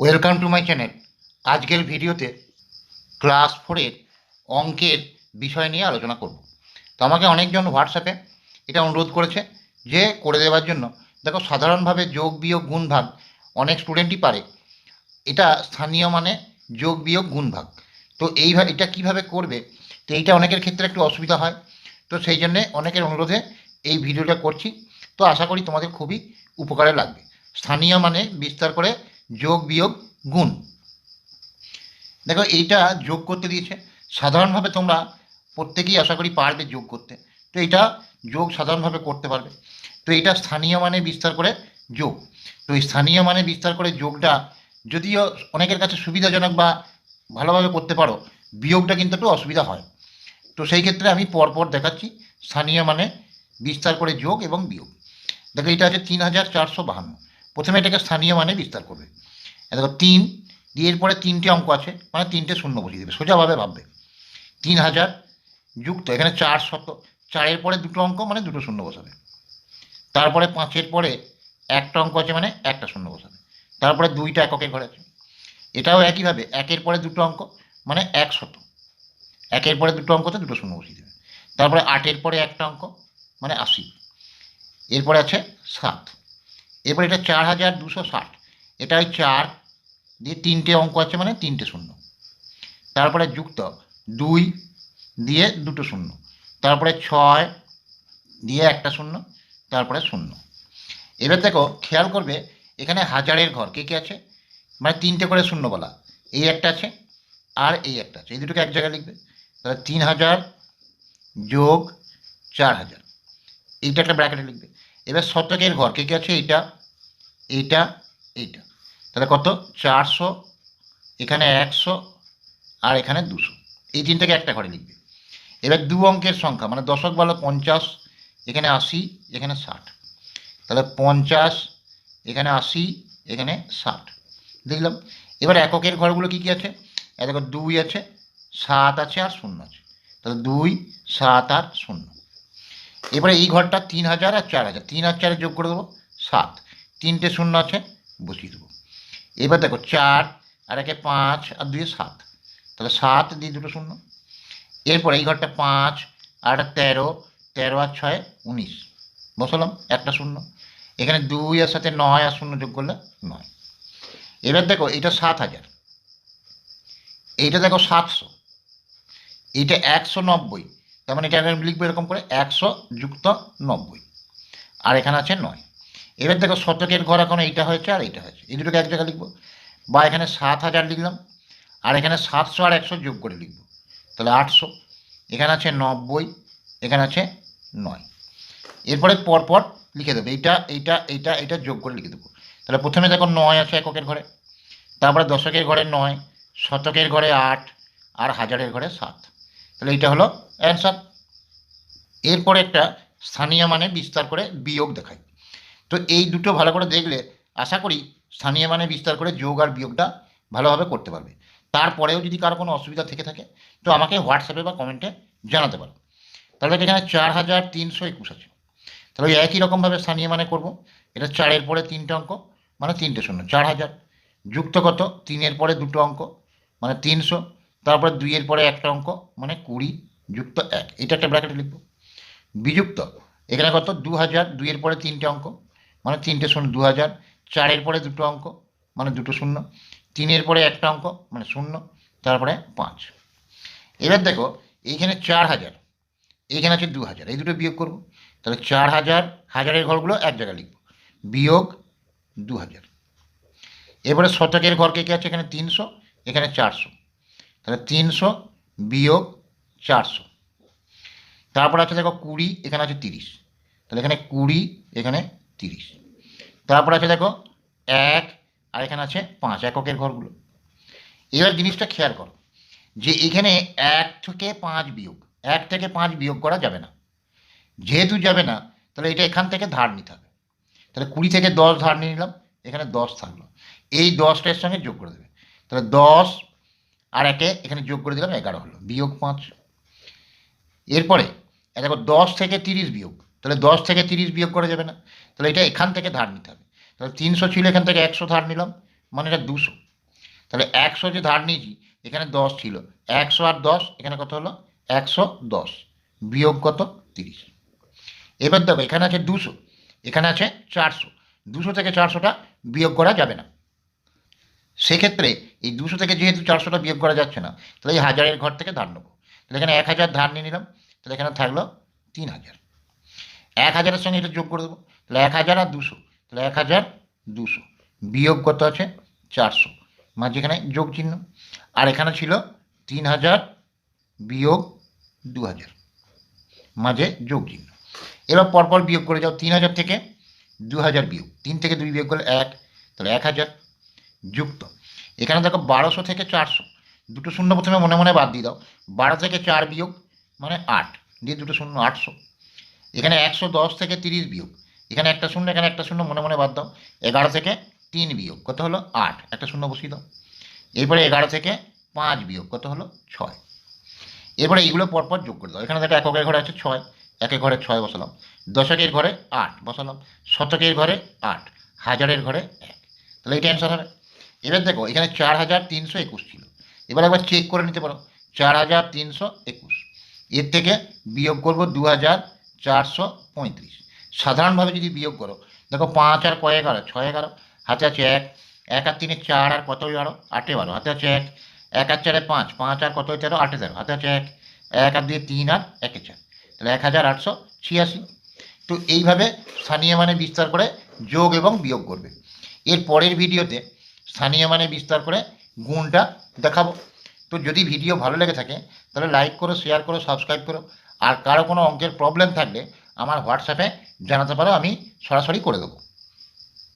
Welcome to my channel আজকের ভিডিওতে class ফোরের অঙ্কের বিষয় নিয়ে আলোচনা করব। তো আমাকে অনেকজন হোয়াটসঅ্যাপে এটা অনুরোধ করেছে যে করে দেওয়ার জন্য। দেখো, সাধারণভাবে যোগ, বিয়োগ, গুণ ভাগ অনেক স্টুডেন্টই পারে। এটা স্থানীয় মানে যোগ, বিয়োগ, গুণ ভাগ। তো এইভাবে এটা কীভাবে করবে? তো এইটা অনেকের ক্ষেত্রে একটু অসুবিধা হয়। তো সেই জন্যে অনেকের অনুরোধে এই ভিডিওটা করছি। তো আশা করি তোমাদের খুবই উপকারে লাগবে। স্থানীয় মানে বিস্তার করে যোগ বিয়োগ গুণ। দেখো, এইটা যোগ করতে দিয়েছে। সাধারণভাবে তোমরা প্রত্যেকেই আশা করি পারবে যোগ করতে। তো এটা যোগ সাধারণভাবে করতে পারবে। তো এটা স্থানীয় মানে বিস্তার করে যোগ। তো এই স্থানীয় মানে বিস্তার করে যোগটা যদিও অনেকের কাছে সুবিধাজনক বা ভালোভাবে করতে পারো, বিয়োগটা কিন্তু একটু অসুবিধা হয়। তো সেই ক্ষেত্রে আমি পরপর দেখাচ্ছি স্থানীয় মানে বিস্তার করে যোগ এবং বিয়োগ। দেখো, এটা আছে তিন হাজার চারশো বাহান্ন। প্রথমে এটাকে স্থানীয় মানে বিস্তার করবে। দেখো, তিন, দিয়ে এরপরে তিনটে অঙ্ক আছে মানে তিনটে শূন্য বসিয়ে দেবে, সোজাভাবে ভাববে। তিন হাজার যুক্ত, এখানে চার শত, চারের পরে দুটো অঙ্ক মানে দুটো শূন্য বসাবে। তারপরে পাঁচের পরে একটা অঙ্ক আছে মানে একটা শূন্য বসাবে। তারপরে দুইটা এককের ঘরে আছে। এটাও একইভাবে, একের পরে দুটো অঙ্ক মানে এক শত। একের পরে দুটো অঙ্ক অঙ্কতে দুটো শূন্য বসিয়ে দেবে। তারপরে আটের পরে একটা অঙ্ক মানে আশি। এরপরে আছে সাত। এরপরে এটা চার হাজার দুশো ষাট। এটা ওই চার দিয়ে তিনটে অঙ্ক আছে মানে তিনটে শূন্য। তারপরে যুক্ত দুই দিয়ে দুটো শূন্য। তারপরে ছয় দিয়ে একটা শূন্য, তারপরে শূন্য। এবার দেখো, খেয়াল করবে, এখানে হাজারের ঘর কে কে আছে? মানে তিনটে করে শূন্য বলা। এই একটা আছে, আর এই একটা আছে। এই দুটোকে এক জায়গায় লিখবে। তাহলে তিন হাজার যোগ চার হাজার। এইটা একটা ব্র্যাকেটে লিখবে। এবার শতকের ঘর, কে কে আছে? এইটা এইটা এইটা। তাহলে কত? চারশো, এখানে একশো আর এখানে দুশো। এই তিনটাকে একটা ঘরে লিখবে। এবার দু অঙ্কের সংখ্যা মানে দশক বলো পঞ্চাশ, এখানে আশি, এখানে ষাট। তাহলে পঞ্চাশ, এখানে আশি, এখানে ষাট। দেখলাম। এবার এককের ঘরগুলো কী কী আছে? দেখো দুই আছে, সাত আছে আর শূন্য আছে। তাহলে দুই, সাত আর শূন্য। এবারে এই ঘরটা তিন হাজার আর চার হাজার। তিন আর চারে যোগ করে দেবো সাত। তিনটে শূন্য আছে, বসিয়ে দেবো। এবার দেখো চার আর একে পাঁচ আর দুয়ে সাত। তাহলে সাত দিয়ে দুটো শূন্য। এরপর এই ঘরটা পাঁচ আর তেরো তেরো আর ছয়, উনিশ। বসালাম, একটা শূন্য। এখানে দুই আর সাথে নয় আর শূন্য যোগ করলে নয়। এবার দেখো, এটা সাত হাজার। এইটা দেখো সাতশো। এইটা একশো নব্বই। তার মানে এটা আমি লিখব এরকম করে একশো যুক্ত নব্বই। আর এখানে আছে নয়। এবার দেখো শতকের ঘর এখন এইটা হয়েছে আর এইটা হয়েছে। এই দুটোকে এক জায়গায় লিখব। বা এখানে সাত হাজার লিখলাম। আর এখানে সাতশো আর একশো যোগ করে লিখব। তাহলে আটশো। এখানে আছে নব্বই, এখানে আছে নয়। এরপরে পরপর লিখে দেবো। এইটা এইটা এইটা এইটা যোগ করে লিখে দেবো। তাহলে প্রথমে দেখো নয় আছে এককের ঘরে। তারপরে দশকের ঘরে নয়, শতকের ঘরে আট, আর হাজারের ঘরে সাত। তাহলে এইটা হলো অ্যান্সার এরপরে একটা স্থানীয় মানে বিস্তার করে বিয়োগ দেখায় তো এই দুটো ভালো করে দেখলে আশা করি স্থানীয় মানে বিস্তার করে যোগ আর বিয়োগটা ভালোভাবে করতে পারবে। তারপরেও যদি কারও কোনো অসুবিধা থেকে থাকে, তো আমাকে হোয়াটসঅ্যাপে বা কমেন্টে জানাতে পারো। তাহলে এখানে চার হাজার তিনশো একুশ আছে। তাহলে ওই একই রকমভাবে স্থানীয় মানে করব। এটা চারের পরে তিনটে অঙ্ক মানে তিনটে শূন্য, চার হাজার। যুক্ত কত? তিনের পরে দুটো অঙ্ক মানে তিনশো। তারপরে দুইয়ের পরে একটা অঙ্ক মানে কুড়ি যুক্ত এক। এটা একটা ব্র্যাকেটে লিখব। বিযুক্ত, এখানে কত? দু হাজার দুইয়ের পরে তিনটে অঙ্ক মানে তিনটে শূন্য দু হাজার চারের পরে দুটো অঙ্ক মানে দুটো শূন্য তিনের পরে একটা অঙ্ক মানে শূন্য, তারপরে পাঁচ। এবার দেখো, এইখানে চার হাজার এইখানে আছে দু হাজার এই দুটো বিয়োগ করব। তাহলে চার হাজার হাজারের ঘরগুলো এক জায়গায় লিখব। বিয়োগ দু হাজার এবারে শতকের ঘর কে কে আছে? এখানে তিনশো, এখানে চারশো। তাহলে তিনশো বিয়োগ চারশো। তারপর আছে দেখো কুড়ি, এখানে আছে তিরিশ। তাহলে এখানে কুড়ি, এখানে তিরিশ। তারপর আছে দেখো এক, আর এখানে আছে পাঁচ, এককের ঘরগুলো। এবার জিনিসটা খেয়াল করো, যে এখানে এক থেকে পাঁচ বিয়োগ, এক থেকে পাঁচ বিয়োগ করা যাবে না। যেহেতু যাবে না, তাহলে এটা এখান থেকে ধার নিতে হবে। তাহলে কুড়ি থেকে দশ ধার নিয়ে নিলাম, এখানে দশ থাকল। এই দশটার সঙ্গে যোগ করে দেবে। তাহলে দশ আর একে এখানে যোগ করে দিলাম এগারো হলো, বিয়োগ পাঁচ। এরপরে দেখো দশ থেকে তিরিশ বিয়োগ, তাহলে দশ থেকে তিরিশ বিয়োগ করা যাবে না, তাহলে এটা এখান থেকে ধার নিতে হবে। তাহলে তিনশো ছিল, এখান থেকে একশো ধার নিলাম মানে এটা দুশো। তাহলে একশো যে ধার নিয়েছি, এখানে দশ ছিল, একশো আর দশ, এখানে কত হলো? একশো দশ, বিয়োগ কত? তিরিশ। এবার দেখো, এখানে আছে দুশো, এখানে আছে চারশো, দুশো থেকে চারশোটা বিয়োগ করা যাবে না। সেক্ষেত্রে এই দুশো থেকে যেহেতু চারশোটা বিয়োগ করা যাচ্ছে না, তাহলে এই হাজারের ঘর থেকে ধার নেব। তাহলে এখানে এক হাজার ধার নিয়ে নিলাম, তাহলে এখানে থাকল তিন হাজার। এক হাজারের সঙ্গে এটা যোগ করে দেবো, তাহলে এক হাজার আর দুশো, তাহলে এক হাজার দুশো। বিয়োগ কত আছে? চারশো। মাঝখানে যোগ চিহ্ন, আর এখানে ছিল তিন হাজার বিয়োগ দু হাজার। মাঝে যোগ চিহ্ন। এবার পরপর বিয়োগ করে যাও, তিন হাজার থেকে দু হাজার বিয়োগ। তিন থেকে দুই বিয়োগ করলে এক, তাহলে এক হাজার। যুক্ত। এখানে দেখো বারোশো থেকে চারশো। দুটো শূন্য প্রথমে মনে মনে বাদ দিয়ে দাও। বারো থেকে চার বিয়োগ মানে আট। দিয়ে দুটো শূন্য আটশো। এখানে একশো দশ থেকে তিরিশ বিয়োগ। এখানে একটা শূন্য, এখানে একটা শূন্য মনে মনে বাদ দাও। এগারো থেকে তিন বিয়োগ। কত হলো? আট। একটা শূন্য বসিয়ে দাও। এরপরে এগারো থেকে পাঁচ বিয়োগ। কত হলো? ছয়। এরপরে এইগুলো পরপর যোগ করে দাও। এখানে দেখো এককের ঘরে আছে ছয়। একের ঘরে ছয় বসালাম। দশকের ঘরে আট বসালাম। শতকের ঘরে আট। হাজারের ঘরে এক। তাহলে এটা অ্যান্সার হবে। এবার দেখো, এখানে চার হাজার তিনশো একুশ ছিল। এবার একবার চেক করে নিতে পারো, চার হাজার তিনশো একুশ। এর থেকে বিয়োগ করব দু হাজার চারশো পঁয়ত্রিশ। সাধারণভাবে যদি বিয়োগ করো, দেখো পাঁচ আর কয় এগারো ছয় এগারো, হাতে আছে এক এক আর তিনে চার আর কত বারো? আটে বারো। হাতে আছে এক এক আর চারে পাঁচ পাঁচ আর কত তেরো আটে তেরো। হাতে আছে এক এক আর দিয়ে তিন আর একে চার। তাহলে এক হাজার আটশো ছিয়াশি। তো এইভাবে স্থানীয় মানে বিস্তার করে যোগ এবং বিয়োগ করবে। এর পরের ভিডিওতে স্থানীয় মানে বিস্তার করে গুণটা দেখাবো। তো যদি ভিডিও ভালো লেগে থাকে, তাহলে লাইক করো শেয়ার করো সাবস্ক্রাইব করো। আর কারও কোনো অঙ্কের প্রবলেম থাকলে আমার হোয়াটসঅ্যাপে জানাতে পারো, আমি সরাসরি করে দেবো।